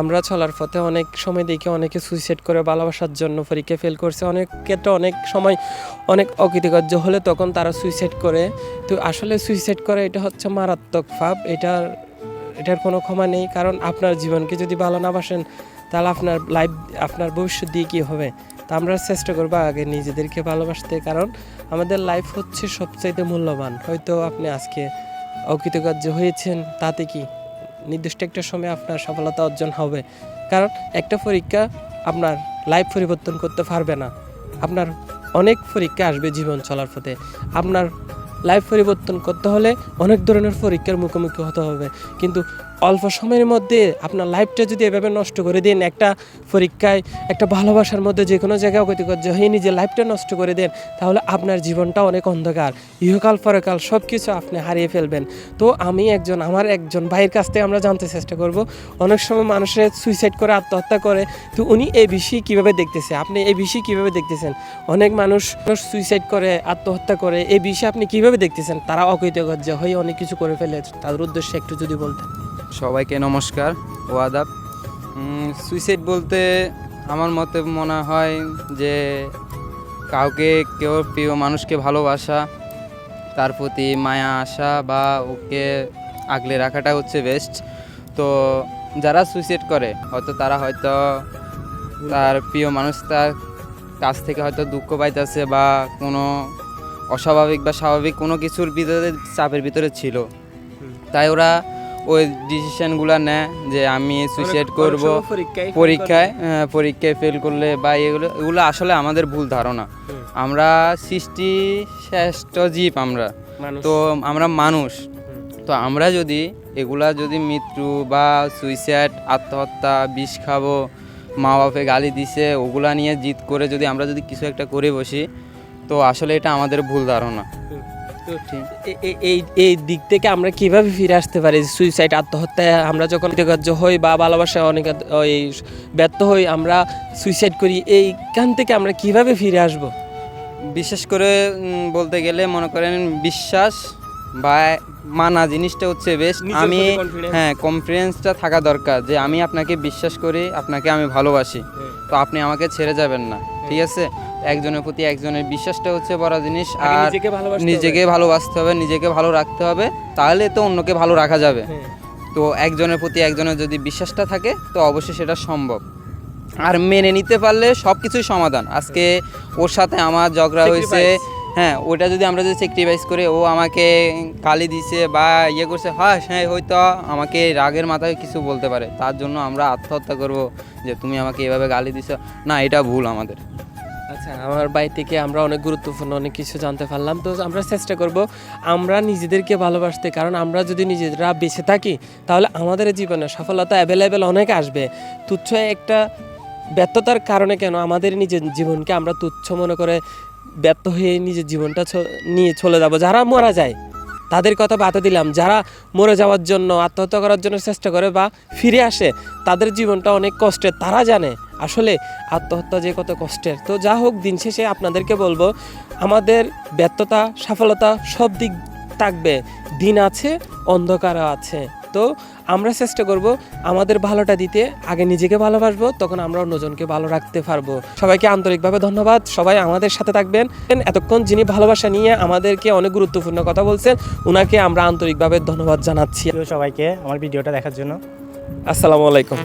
আমরা চলার পথে অনেক সময় দেখি অনেকে সুইসাইড করে, ভালোবাসার জন্য পরীক্ষা ফেল করছে। অনেক ক্ষেত্রে অনেক সময় অনেক অকৃতকার্য হলে তখন তারা সুইসাইড করে। তো আসলে সুইসাইড করে এটা হচ্ছে মারাত্মক ভাব এটার এটার কোনো ক্ষমা নেই। কারণ আপনার জীবনকে যদি ভালো না বাসেন, তাহলে আপনার লাইফ আপনার ভবিষ্যৎ দিয়ে কী হবে? তা আমরা চেষ্টা করব আগে নিজেদেরকে ভালোবাসতে। কারণ আমাদের লাইফ হচ্ছে সবচাইতে মূল্যবান। হয়তো আপনি আজকে অকৃতকার্য হয়েছেন, তাতে কি? নির্দিষ্ট একটা সময় আপনার সফলতা অর্জন হবে। কারণ একটা পরীক্ষা আপনার লাইফ পরিবর্তন করতে পারবে না। আপনার অনেক পরীক্ষা আসবে জীবন চলার পথে। আপনার লাইফ পরিবর্তন করতে হলে অনেক ধরনের পরীক্ষার মুখোমুখি হতে হবে। কিন্তু অল্প সময়ের মধ্যে আপনার লাইফটা যদি এভাবে নষ্ট করে দেন, একটা পরীক্ষায়, একটা ভালোবাসার মধ্যে যে কোনো জায়গায় অগতিকর্য হয়ে নিজের লাইফটা নষ্ট করে দেন, তাহলে আপনার জীবনটা অনেক অন্ধকার। ইহকাল, পরকাল সব কিছু আপনি হারিয়ে ফেলবেন। তো আমি একজন, আমার একজন ভাইয়ের কাছ থেকে আমরা জানতে চেষ্টা করব। অনেক সময় মানুষের সুইসাইড করে, আত্মহত্যা করে। তো উনি এই বিষয়ে কীভাবে দেখতেছে? আপনি এই বিষয়ে কীভাবে দেখতেছেন? অনেক মানুষ সুইসাইড করে, আত্মহত্যা করে। এই বিষয়ে আপনি কীভাবে দেখতেছেন, তারা অকৃতজ্ঞ হয়ে অনেক কিছু করে ফেলে তাদের উদ্দেশ্যে একটু যদি বলতেন। সবাইকে নমস্কার, ও আদাব। সুইসাইড বলতে আমার মতে মনে হয় যে, কাউকে কেউ প্রিয় মানুষকে ভালোবাসা, তার প্রতি মায়া আসা বা ওকে আগলে রাখাটা হচ্ছে বেস্ট তো যারা সুইসাইড করে, হয়তো তারা হয়তো তার প্রিয় মানুষ তার কাছ থেকে হয়তো দুঃখ পাইতেছে বা কোনো অস্বাভাবিক বা স্বাভাবিক কোনো কিছুর ভিতরে চাপের ভিতরে ছিল। তাই ওরা ওই ডিসিশনগুলো নেয় যে আমি সুইসাইড করব পরীক্ষায় হ্যাঁ, পরীক্ষায় ফেল করলে বা এগুলো এগুলো আসলে আমাদের ভুল ধারণা। আমরা সৃষ্টি শ্রেষ্ঠ জীব আমরা। তো আমরা মানুষ। তো আমরা যদি এগুলা যদি মৃত্যু বা সুইসাইড আত্মহত্যা বিষ খাব মা বাপে গালি দিছে ওগুলা নিয়ে জিত করে যদি আমরা যদি কিছু একটা করে বসি তো আসলে এটা আমাদের ভুল ধারণা। এই এই দিক থেকে আমরা কীভাবে ফিরে আসতে পারি? সুইসাইড আত্মহত্যায় আমরা যখন কৃতকার্য হই বা ভালোবাসা অনেক ওই ব্যর্থ হই আমরা সুইসাইড করি এইখান থেকে আমরা কীভাবে ফিরে আসব? বিশেষ করে বলতে গেলে মনে করেন বিশ্বাস বা মানা জিনিসটা হচ্ছে বেশ আমি হ্যাঁ কনফিডেন্সটা থাকা দরকার যে আমি আপনাকে বিশ্বাস করি আপনাকে আমি ভালোবাসি। তো আপনি আমাকে ছেড়ে যাবেন না। ঠিক আছে? একজনের প্রতি একজনের বিশ্বাসটা হচ্ছে বড় জিনিস আর নিজেকে ভালোবাসতে হবে। নিজেকে ভালো রাখতে হবে তাহলে তো অন্যকে ভালো রাখা যাবে। হ্যাঁ। তো একজনের প্রতি একজনের যদি বিশ্বাসটা থাকে তো অবশ্যই সেটা সম্ভব। আর মেনে নিতে পারলে সব কিছুই সমাধান। আজকে ওর সাথে আমার ঝগড়া হয়েছে হ্যাঁ ওটা যদি আমরা যদি স্যাক্রিফাইস করে ও আমাকে গালি দিছে বা ইয়ে করছে হ্যাঁ হ্যাঁ হয়তো আমাকে রাগের মাথায় কিছু বলতে পারে। তার জন্য আমরা আত্মহত্যা করব যে তুমি আমাকে এভাবে গালি দিছো। না এটা ভুল আমাদের। আচ্ছা আমার বাড়ি থেকে আমরা অনেক গুরুত্বপূর্ণ অনেক কিছু জানতে পারলাম। তো আমরা চেষ্টা করব আমরা নিজেদেরকে ভালোবাসতে, কারণ আমরা যদি নিজেরা বেঁচে থাকি, তাহলে আমাদের জীবনে সফলতা অ্যাভেলেবেল অনেক আসবে। তুচ্ছ একটা ব্যর্থতার কারণে কেন আমাদের নিজের জীবনকে আমরা তুচ্ছ মনে করে ব্যর্থ হয়ে নিজের জীবনটা নিয়ে চলে যাব? যারা মারা যায়, তাদের কথা বাধা দিলাম। যারা মরে যাওয়ার জন্য, আত্মহত্যা করার জন্য চেষ্টা করে বা ফিরে আসে, তাদের জীবনটা অনেক কষ্টের। তারা জানে আসলে আত্মহত্যা যে কত কষ্টের। তো যা হোক দিন শেষে আপনাদেরকে বলব আমাদের ব্যর্থতা সফলতা সব দিক থাকবে। দিন আছে অন্ধকারও আছে। তো আমরা চেষ্টা করব আমাদের ভালোটা দিতে আগে নিজেকে ভালোবাসবো তখন আমরা অন্যজনকে ভালো রাখতে পারব। সবাইকে আন্তরিকভাবে ধন্যবাদ। সবাই আমাদের সাথে থাকবেন। এতক্ষণ যিনি ভালোবাসা নিয়ে আমাদেরকে অনেক গুরুত্বপূর্ণ কথা বলছেন ওনাকে আমরা আন্তরিকভাবে ধন্যবাদ জানাচ্ছি। সবাইকে আমার ভিডিওটা দেখার জন্য। আসসালামু আলাইকুম।